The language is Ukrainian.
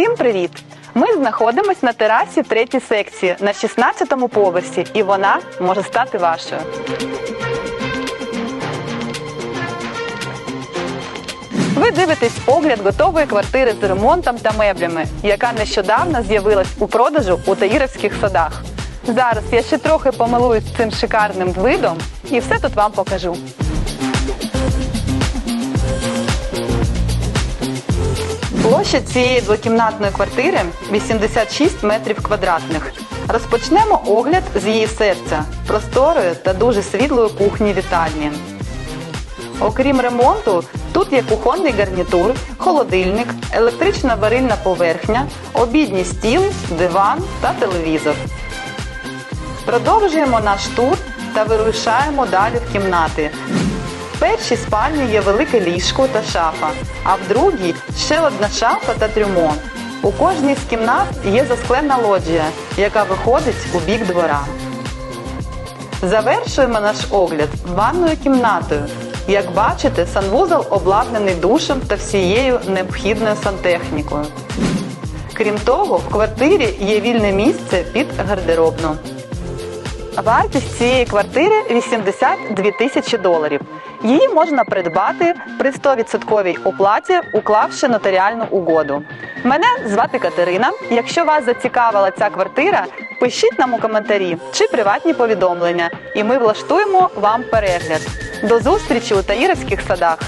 Всім привіт! Ми знаходимося на терасі третій секції на 16-му поверсі, і вона може стати вашою. Ви дивитесь огляд готової квартири з ремонтом та меблями, яка нещодавно з'явилась у продажу у Таїровських садах. Зараз я ще трохи помилуюсь цим шикарним видом і все тут вам покажу. Площа цієї двокімнатної квартири 86 метрів квадратних. Розпочнемо огляд з її серця, просторої та дуже світлої кухні вітальні. Окрім ремонту, тут є кухонний гарнітур, холодильник, електрична варильна поверхня, обідній стіл, диван та телевізор. Продовжуємо наш тур та вирушаємо далі в кімнати. Першій спальні є велике ліжко та шафа, а в другій ще одна шафа та трюмо. У кожній з кімнат є засклена лоджія, яка виходить у бік двора. Завершуємо наш огляд ванною кімнатою. Як бачите, санвузол обладнаний душем та всією необхідною сантехнікою. Крім того, в квартирі є вільне місце під гардеробну. Вартість цієї квартири 82 тисячі доларів. Її можна придбати при 100% оплаті, уклавши нотаріальну угоду. Мене звати Катерина. Якщо вас зацікавила ця квартира, пишіть нам у коментарі чи приватні повідомлення, і ми влаштуємо вам перегляд. До зустрічі у Таїровських садах.